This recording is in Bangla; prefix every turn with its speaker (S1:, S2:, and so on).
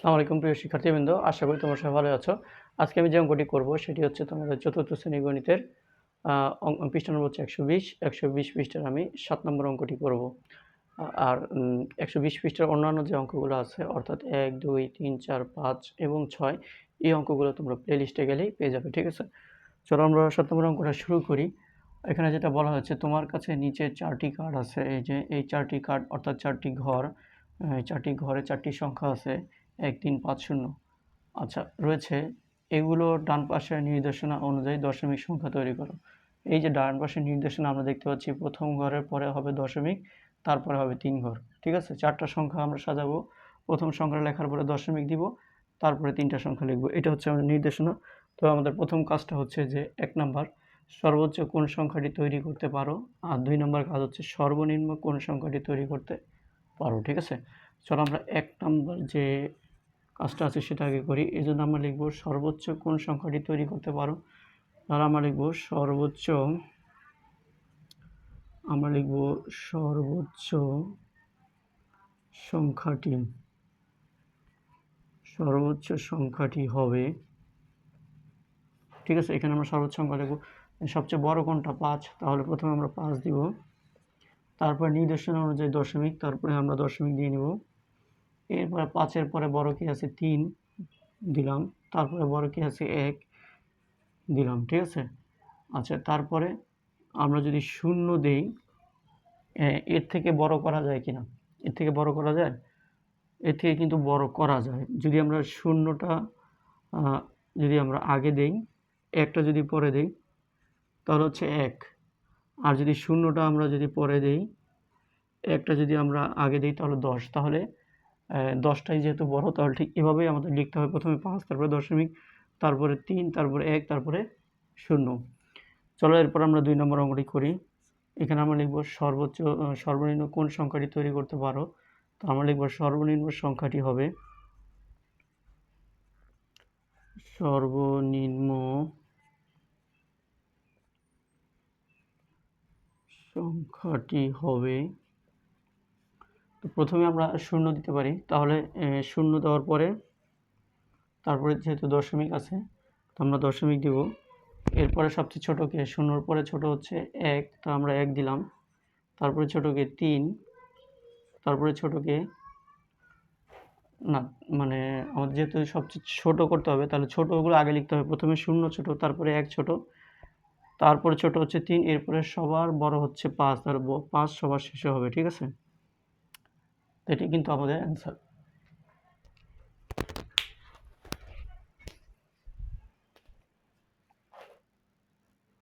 S1: আসসালামু আলাইকুম প্রিয় শিক্ষার্থীবৃন্দ, আশা করি তোমরা সবাই ভালো আছো। আজকে আমি যে অঙ্কটি করব সেটি হচ্ছে তোমাদের চতুর্থ শ্রেণি গণিতের পৃষ্ঠা নম্বর হচ্ছে একশো বিশ। একশো বিশ পৃষ্ঠার আমি সাত নম্বর অঙ্কটি করব। আর একশো বিশ পৃষ্ঠার অন্যান্য যে অঙ্কগুলো আছে, অর্থাৎ এক, দুই, তিন, চার, পাঁচ এবং ছয়, এই অঙ্কগুলো তোমরা প্লে লিস্টে গেলেই পেয়ে যাবে, ঠিক আছে? চলো আমরা সাত নম্বর অঙ্কটা শুরু করি। এখানে যেটা বলা হয়েছে, তোমার কাছে নিচে চারটি কার্ড আছে, এই যে এই চারটি কার্ড, অর্থাৎ চারটি ঘর চারটি ঘরে চারটি সংখ্যা আছে এক তিন পাঁচ শূন্য। আচ্ছা রয়েছে এগুলো ডান পাশে নির্দেশনা অনুযায়ী দশমিক সংখ্যা তৈরি করো। এই যে ডান পাশে নির্দেশনা আমরা দেখতে পাচ্ছি, প্রথম ঘরের পরে হবে দশমিক, তারপরে হবে তিন ঘর, ঠিক আছে? চারটা সংখ্যা আমরা সাজাবো। প্রথম সংখ্যা লেখার পরে দশমিক দিব, তারপরে তিনটা সংখ্যা লিখব। এটা হচ্ছে আমাদের নির্দেশনা। তো আমাদের প্রথম কাজটা হচ্ছে যে এক নাম্বার, সর্বোচ্চ কোন সংখ্যাটি তৈরি করতে পারো? আর দুই নম্বর কাজ হচ্ছে সর্বনিম্ন কোন সংখ্যাটি তৈরি করতে পারো, ঠিক আছে? চলো আমরা এক নাম্বার যে কাজটা আছে সেটা আগে করি। এই জন্য আমরা লিখব সর্বোচ্চ কোন সংখ্যাটি তৈরি করতে পারো? তাহলে আমরা লিখব সর্বোচ্চ, আমরা লিখব সর্বোচ্চ সংখ্যাটি সর্বোচ্চ সংখ্যাটি হবে, ঠিক আছে? এখানে আমরা সর্বোচ্চ সংখ্যা লিখব। সবচেয়ে বড় কোনটা? পাঁচ। তাহলে প্রথমে আমরা পাঁচ দিব। তারপর নির্দেশনা অনুযায়ী দশমিক, তারপরে আমরা দশমিক দিয়ে নিব। এরপরে পাঁচের পরে বড় কি আছে? তিন দিলাম। তারপরে বড় কি আছে? এক দিলাম, ঠিক আছে? আচ্ছা তারপরে আমরা যদি শূন্য দেই এর থেকে বড় করা যায় কিনা এর থেকে বড় করা যায়? এর থেকে কিন্তু বড় করা যায়। যদি আমরা শূন্যটা যদি আমরা আগে দেই, একটা যদি পরে দেই, তাহলে হচ্ছে এক। আর যদি শূন্যটা আমরা যদি পরে দেই, একটা যদি আমরা আগে দিই, তাহলে দশ। তাহলে দশটাই যেহেতু বড়, তাহলে ঠিক এভাবেই আমাদের লিখতে হবে। প্রথমে পাঁচ, তারপরে দশমিক, তারপরে তিন, তারপরে এক, তারপরে শূন্য। চলো, এরপর আমরা দুই নম্বর অঙ্কটি করি। এখানে আমরা লিখব সর্বোচ্চ সর্বনিম্ন কোন সংখ্যাটি তৈরি করতে পারো? তো আমরা লিখব সর্বনিম্ন সংখ্যাটি হবে সর্বনিম্ন সংখ্যাটি হবে তো প্রথমে আমরা শূন্য দিতে পারি। তাহলে শূন্য দেওয়ার পরে তারপরে যেহেতু দশমিক আছে, তো আমরা দশমিক দিব। এরপরে সবচেয়ে ছোটোকে, শূন্যর পরে ছোট হচ্ছে এক, তো আমরা এক দিলাম। তারপরে ছোটোকে তিন, তারপরে ছোটোকে না মানে আমাদের যেহেতু সবচেয়ে ছোট করতে হবে, তাহলে ছোটোগুলো আগে লিখতে হবে। প্রথমে শূন্য ছোট, তারপরে এক ছোট, তারপরে ছোট হচ্ছে তিন, এরপরে সবার বড় হচ্ছে পাঁচ তার পাঁচ সবার শেষে হবে, ঠিক আছে? এটি কিন্তু আমাদের অ্যান্সার